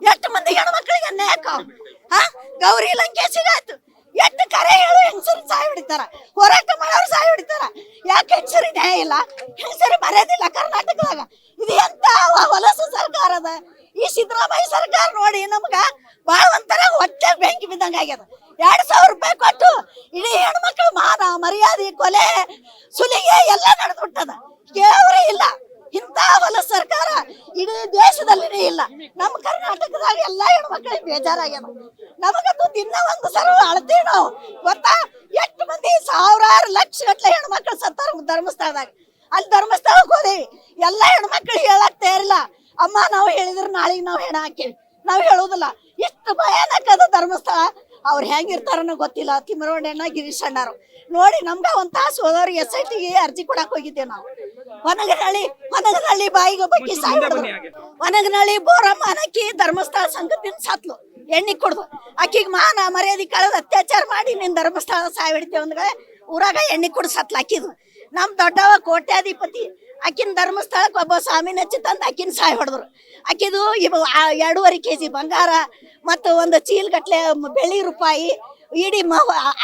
ಎಷ್ಟು ಮಂದಿ ಹೆಣ್ಮಕ್ಳಿಗೆ ಆಕಾವ್? ಹಾ? ಗೌರಿ ಲಂಕೇಶಿಗಾಯ್ತು ಎಷ್ಟು ಕರೆ ಹೇಳು ಹೆಂಗಸರು ಸಾಯಿ ಹೊಡಿತಾರ? ಹೋರಾಟ ಮಾಡೋರು ಸಾಯಿ ಹೊಡಿತಾರ? ಯಾಕೆ ಹೆಂಗಸರಿ ನ್ಯಾಯ ಇಲ್ಲ? ಹೆಂಗಸರಿ ಮರ್ಯಾದಿಲ್ಲ ಕರ್ನಾಟಕದಾಗ? ಇದು ಎಂತ ಹೊಲಸು ಸರ್ಕಾರ ಅದ? ಈ ಸಿದ್ದರಾಮಯ್ಯ ಸರ್ಕಾರ ನೋಡಿ ನಮ್ಗ ಬಾಳ ಒಂಥರ ಹೊಟ್ಟೆ ಬೆಂಕಿ ಬಿದ್ದಂಗ ಆಗ್ಯದ. ಎರಡ್ ಸಾವಿರ ರೂಪಾಯಿ ಕೊಟ್ಟು ಇಡೀ ಹೆಣ್ಮಕ್ಳು ಮಾನ, ಮರ್ಯಾದೆ, ಕೊಲೆ, ಸುಲಿಗೆ ಎಲ್ಲ ನಡೆದ್ಬಿಟ್ಟದ. ಕೇಳವ್ರೆ ಇಲ್ಲ. ಇಂಥ ಹೊಲ ಇಡೀ ದೇಶದಲ್ಲಿನೇ ಇಲ್ಲ. ನಮ್ಮ ಕರ್ನಾಟಕದಾಗ ಎಲ್ಲಾ ಹೆಣ್ಮಕ್ಳಿಗೆ ಬೇಜಾರಾಗ್ಯದ. ನಮಗಂತೂ ದಿನ ಒಂದು ಸಲ ಅಳ್ತೀವಿ ನಾವು. ಗೊತ್ತಾ? ಎಷ್ಟು ಮಂದಿ ಸಾವಿರಾರು ಲಕ್ಷ ಗಟ್ಲೆ ಹೆಣ್ಮಕ್ಳು ಸತ್ತಾರ ಧರ್ಮಸ್ಥಳದಾಗ. ಅಲ್ಲಿ ಧರ್ಮಸ್ಥಳಕ್ಕೆ ಹೋದೇವಿ. ಎಲ್ಲಾ ಹೆಣ್ಮಕ್ಳು ಹೇಳಕ್ ತಯಾರಿಲ್ಲ. ಅಮ್ಮ, ನಾವು ಹೇಳಿದ್ರೆ ನಾಳೆಗೆ ನಾವು ಹೆಣ ಹಾಕೇವಿ ನಾವು ಹೇಳುದಿಲ್ಲ ಎಷ್ಟು ಭಯಾನಕ ಅದ ಧರ್ಮಸ್ಥಳ. ಅವ್ರು ಹೆಂಗಿರ್ತಾರನ ಗೊತ್ತಿಲ್ಲ. ತಿಮ್ಮರೋಡಣ್ಣ ಗಿರೀಶ್ ಅಣ್ಣರು. ನೋಡಿ, ನಮ್ಗ ಒಂದ್ ತಾಸು ಹೋದವ್ರಿಗೆ ಎಸ್ ಐ ಟಿಗೆ ಅರ್ಜಿ ಕೊಡಕ್ ಹೋಗಿದ್ದೇವೆ ನಾವು. ಹೊನಗನಹಳ್ಳಿ ಒನಗನಹಳ್ಳಿ ಬಾಯಿಗೆ ಬಗ್ಗೆ ಸಾಯ್ಬಿಡ್ದು ಒನಗನಹಳ್ಳಿ ಬೋರಮ್ಮ ಅನಕ್ಕಿ ಧರ್ಮಸ್ಥಳ ಸಂಘದಿಂದ ಸತ್ಲು. ಎಣ್ಣೆ ಕುಡ್ದು. ಆಕಿಗೆ ಮಾನ ಮರ್ಯಾದೆ ಕಳೆದು ಅತ್ಯಾಚಾರ ಮಾಡಿ ನಿನ್ ಧರ್ಮಸ್ಥಳ ಸಾಯ್ಬಿಡ್ತೇವೆ ಅಂದ್ಗಳೇ ಊರಾಗ ಎಣ್ಣೆ ಕುಡ್ ಸತ್ಲು ಆಕಿದು ನಮ್ ದೊಡ್ಡವ ಕೋಟ್ಯಾಧಿಪತಿ ಆಕಿನ ಧರ್ಮಸ್ಥಳಕ್ಕೆ ಒಬ್ಬ ಸ್ವಾಮಿನ ಹಚ್ಚಿ ತಂದು ಆಕಿನ ಸಾಯಿ ಹೊಡೆದ್ರು. ಆಕಿದು ಇವ ಎರಡೂವರೆ ಕೆ ಜಿ ಬಂಗಾರ ಮತ್ತು ಒಂದು ಚೀಲ್ ಗಟ್ಲೆ ಬೆಳ್ಳಿ ರೂಪಾಯಿ ಇಡೀ ಮ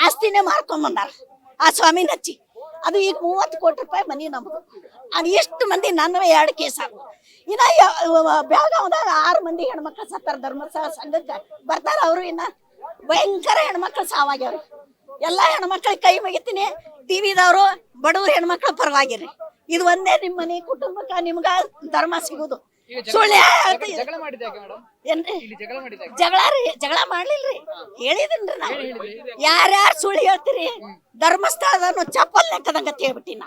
ಆಸ್ತಿನೇ ಮಾರ್ಕೊಂಬಂದಾರ ಆ ಸ್ವಾಮಿನ ಹಚ್ಚಿ ಅದು ಈಗ ಮೂವತ್ತು ಕೋಟಿ ರೂಪಾಯಿ ಮನಿ ನಮ್ದು. ಅದು ಎಷ್ಟು ಮಂದಿ ನನ್ನ ಎರಡು ಕೇಸ್ ಇನ್ನ ಬೆಳಗಾವ್ದಾಗ ಆರು ಮಂದಿ ಹೆಣ್ಮಕ್ಳು ಸತ್ತಾರ, ಧರ್ಮಸ್ಥಳ ಸಂಘಕ್ಕೆ ಬರ್ತಾರ ಅವರು ಇನ್ನ. ಭಯಂಕರ ಹೆಣ್ಮಕ್ಳು ಸಾವಾಗ್ಯವ್ರಿ. ಎಲ್ಲಾ ಹೆಣ್ಮಕ್ಳಿಗೆ ಕೈ ಮುಗಿತೀನಿ ಟಿವಿದವರು ಬಡವ್ರ ಹೆಣ್ಮಕ್ಳು ಪರವಾಗಿರಿ ಇದು ಒಂದೇ ನಿಮ್ಮ ಮನೆ ಕುಟುಂಬಕ್ಕೆ ನಿಮ್ಗೆ ಧರ್ಮ ಸಿಗುದು. ಸುಳ್ಳು ಹೇಳ್ತಿ- ಜಗಳ ಮಾಡಿದ ಮೇಡಮ್ ಏನ್ರಿ? ಇಲ್ಲಿ ಜಗಳ ಮಾಡಿದ ಜಗಳ ರೀ ಜಗಳ ಮಾಡ್ಲಿಲ್ರಿ. ಹೇಳಿದ್ರಿ ನಾ ಯಾರ್ಯಾರು ಸುಳ್ಳು ಹೇಳ್ತೀರಿ? ಧರ್ಮಸ್ಥಳದನ್ನು ಚಪ್ಪಲ್ ಲೆಕ್ಕದಂಗ ಹೇಳ್ಬಿಟ್ಟಿ ನಾ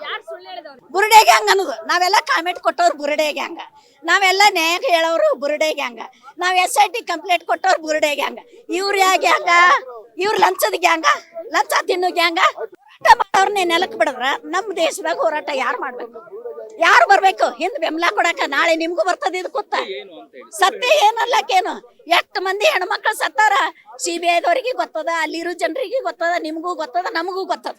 ಬುರುಡೆ ಗ್ಯಾಂಗ್ ಅನ್ನೋದು. ನಾವೆಲ್ಲ ಕಾಮೆಂಟ್ ಕೊಟ್ಟವ್ರು ಬುರುಡೆ ಗ್ಯಾಂಗ ನಾವೆಲ್ಲ ನ್ಯಾಯ ಹೇಳೋರು ಬುರುಡೆ ಗ್ಯಾಂಗ ನಾವ್ ಎಸ್ ಐ ಟಿ ಕಂಪ್ಲೇಂಟ್ ಕೊಟ್ಟವ್ರು ಬುರುಡೆ ಗ್ಯಾಂಗ ಇವ್ರು ಯಾ ಗ್ಯಾಂಗ ಇವ್ರು ಲಂಚದ ಗ್ಯಾಂಗ ಲಂಚ ತಿನ್ನು ಗ್ಯಾಂಗ ಹೋರಾಟ ಮಾಡೋರ್ನೇ ನೆಲಕ್ ಬಿಡದ್ರ? ನಮ್ ದೇಶದಾಗ ಹೋರಾಟ ಯಾರು ಮಾಡ್ಬೇಕು? ಯಾರು ಬರ್ಬೇಕು? ಹಿಂದ್ ಬೆಂಬಲ ಕೊಡಕ ನಾಳೆ ನಿಮ್ಗೂ ಬರ್ತದ ಇದು ಕೂತ. ಸತ್ಯ ಏನಲ್ಲಕೇನು ಎಷ್ಟು ಮಂದಿ ಹೆಣ್ಮಕ್ಳು ಸತ್ತಾರ? ಸಿ ಬಿ ಐದವ್ರಿಗೆ ಗೊತ್ತದ, ಅಲ್ಲಿರೋ ಜನರಿಗೆ ಗೊತ್ತದ, ನಿಮ್ಗೂ ಗೊತ್ತದ, ನಮಗೂ ಗೊತ್ತದ.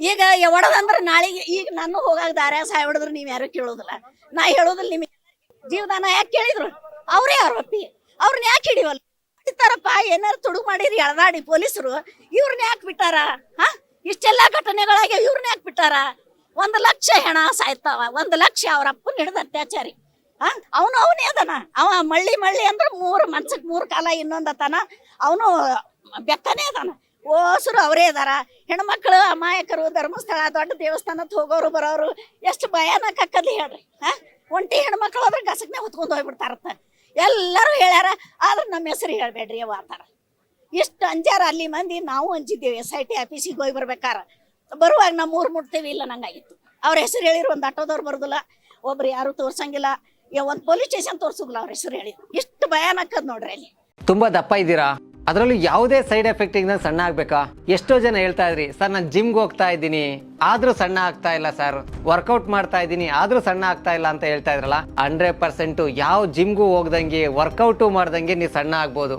ಈಗ ಒಡದಂದ್ರೆ ನಾಳೆಗೆ ಈಗ ನಾನು ಹೋಗಾಗ ದಾರ್ಯಾಗ ಸಾಯ್ ನೀವ್ ಯಾರು ಕೇಳೋದಿಲ್ಲ. ನಾ ಹೇಳೋದಿಲ್ಲ ನಿಮಗೆ. ಜೀವದಾನ ಯಾಕೆ ಕೇಳಿದ್ರು? ಅವರೇ ಆರೋಪಿ. ಅವ್ರನ್ನ ಯಾಕೆ ಹಿಡಿವಲ್ಲ ಹಿಡಿತಾರಪ್ಪ, ಏನಾರು ತುಡುಗು ಮಾಡಿರಿ, ಎಳದಾಡಿ ಪೊಲೀಸರು. ಇವ್ರನ್ನ ಯಾಕೆ ಬಿಟ್ಟಾರ? ಹಾ? ಇಷ್ಟೆಲ್ಲ ಘಟನೆಗಳಾಗಿ ಇವ್ರನ್ನ ಯಾಕೆ ಬಿಟ್ಟಾರ? ಒಂದ್ ಲಕ್ಷ ಹೆಣ ಸಾಯ್ತಾವ, ಒಂದು ಲಕ್ಷ ಅವ್ರ ಅಪ್ಪನ ಹಿಡಿದ ಅತ್ಯಾಚಾರಿ. ಹಾ ಅವನು ಅವನೇ ಅದನ. ಅವ ಮಳ್ಳಿ ಮಳ್ಳಿ ಅಂದ್ರೆ ಮೂರು ಮನ್ಸಕ್ ಮೂರು ಕಾಲ ಇನ್ನೊಂದು ಅತನ. ಅವನು ಬೆಕ್ಕನೇ ಅದಾನ. ಓಸರು ಅವರೇ ಅದಾರ. ಹೆಣ್ಮಕ್ಳು ಅಮಾಯಕರು, ಧರ್ಮಸ್ಥಳ, ದೊಡ್ಡ ದೇವಸ್ಥಾನಕ್ಕೆ ಹೋಗೋರು, ಬರೋರು, ಎಷ್ಟು ಭಯಾನಕ ಆಕ್ಕದ್ಲಿ ಹೇಳ್ರಿ. ಹಾ ಒಂಟಿ ಹೆಣ್ಮಕ್ಳು ಅದ್ರ ಗಸಕ್ನೇ ಹೊತ್ಕೊಂಡ್ ಹೋಗ್ಬಿಡ್ತಾರತ್ತ. ಎಲ್ಲರೂ ಹೇಳ್ಯಾರ, ಆದ್ರೆ ನಮ್ಮ ಹೆಸರು ಹೇಳ್ಬೇಡ್ರಿ ಅವ ಆತಾರ ಇಷ್ಟು ಅಂಜಾರ ಅಲ್ಲಿ ಮಂದಿ, ನಾವು ಅಂಜಿದ್ದೇವೆ. ಎಸ್ ಐ ಟಿ ಆಫೀಸಿಗೆ ಹೋಗಿ ಬರ್ಬೇಕಾರ. ಬರುವಾಗ ನಮ್ಮ ಊರು ಮುಟ್ತೀವಿ ಇಲ್ಲ ನಂಗಾಗಿತ್ತು ಅವ್ರ ಹೆಸರು ಹೇಳಿರು ಒಂದು ಆಟೋದವ್ರು ಬರೋದಿಲ್ಲ. ಒಬ್ರು ಯಾರು ತೋರ್ಸಂಗಿಲ್ಲ. ಒಂದು ಪೊಲೀಸ್ ಸ್ಟೇಷನ್ ತೋರ್ಸುದಿಲ್ಲ ಅವ್ರ ಹೆಸರು ಹೇಳಿ ಇಷ್ಟು ಭಯಾನಕದ್ ನೋಡ್ರಿ ಅಲ್ಲಿ. ತುಂಬಾ ದಪ್ಪ ಇದ್ದೀರಾ? ಅದರಲ್ಲೂ ಯಾವುದೇ ಸೈಡ್ ಎಫೆಕ್ಟ್ ಇಂದ ಸಣ್ಣ ಆಗ್ಬೇಕಾ? ಎಷ್ಟೋ ಜನ ಹೇಳ್ತಾ ಇದ್ರಿ, ಸರ್, ನಾನು ಜಿಮ್ಗೆ ಹೋಗ್ತಾ ಇದ್ದೀನಿ. ಆದ್ರೂ ಸಣ್ಣ ಆಗ್ತಾ ಇಲ್ಲ, ಸರ್. ವರ್ಕೌಟ್ ಮಾಡ್ತಾ ಇದ್ದೀನಿ, ಆದ್ರೂ ಸಣ್ಣ ಆಗ್ತಾ ಇಲ್ಲ ಅಂತ ಹೇಳ್ತಾ ಇದ್ರಲ್ಲ, ಹಂಡ್ರೆಡ್ ಪರ್ಸೆಂಟ್ ಯಾವ ಜಿಮ್ಗೂ ಹೋಗ್ದಂಗೆ, ವರ್ಕೌಟು ಮಾಡ್ದಂಗೆ ನೀವು ಸಣ್ಣ ಆಗ್ಬೋದು.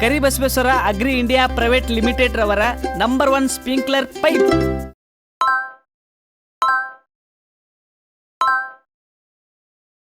Karibasaveshwara agri India private limited ರವರ ನಂಬರ್ ಒನ್ ಸ್ಪ್ರಿಂಕ್ಲರ್ ಪೈಪ್.